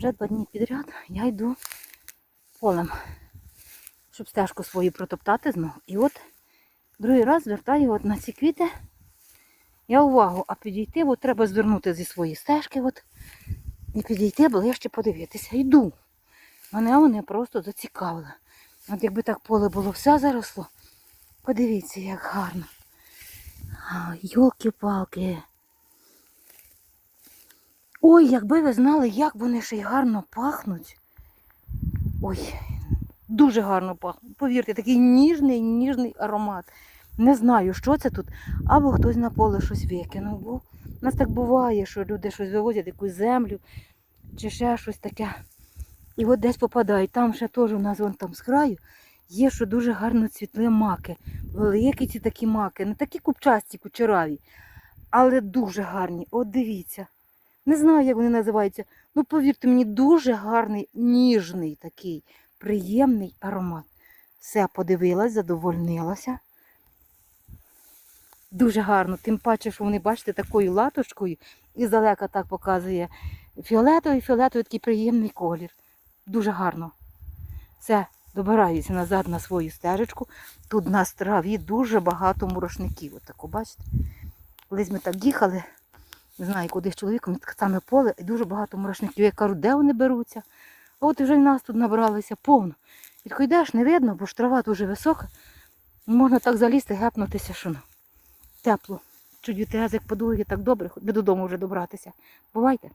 Вже два дні підряд я йду полем, щоб стежку свою протоптати знову. І от другий раз звертаю от на ці квіти. Я увагу, а підійти, от треба звернути зі своєї стежки от, і підійти ближче подивитися. Йду. Мене вони просто зацікавили. От якби так поле було все заросло, подивіться, як гарно. Йолки-палки. Ой, якби ви знали, як вони ще й гарно пахнуть. Ой, дуже гарно пахнуть. Повірте, такий ніжний, ніжний аромат. Не знаю, що це тут. Або хтось на поле щось викинув. Бо у нас так буває, що люди щось вивозять, якусь землю чи ще щось таке. І от десь попадають. Там ще теж у нас вон там з краю є, що дуже гарно цвітли маки. Великі ці такі маки, не такі купчасті, кучераві, але дуже гарні. От дивіться. Не знаю, як вони називаються. Ну, повірте мені, дуже гарний, ніжний такий, приємний аромат. Все, подивилась, задовольнилася. Дуже гарно, тим паче, що вони, бачите, такою латочкою і здалека так показує фіолетовий, фіолетовий такий приємний колір. Дуже гарно. Все, добираюся назад на свою стежечку. Тут на траві дуже багато мурошників. Отако, бачите? Колись ми так їхали, не знаю, куди з чоловіком, таке саме поле, і дуже багато мурашників. Я кажу, де вони беруться? А от вже й нас тут набралися повно. І тако йдеш, не видно, бо ж трава дуже висока. Можна так залізти, гепнутися, що ну, тепло. Чуть вітерезик подує, так добре, хоч би додому вже добратися. Бувайте.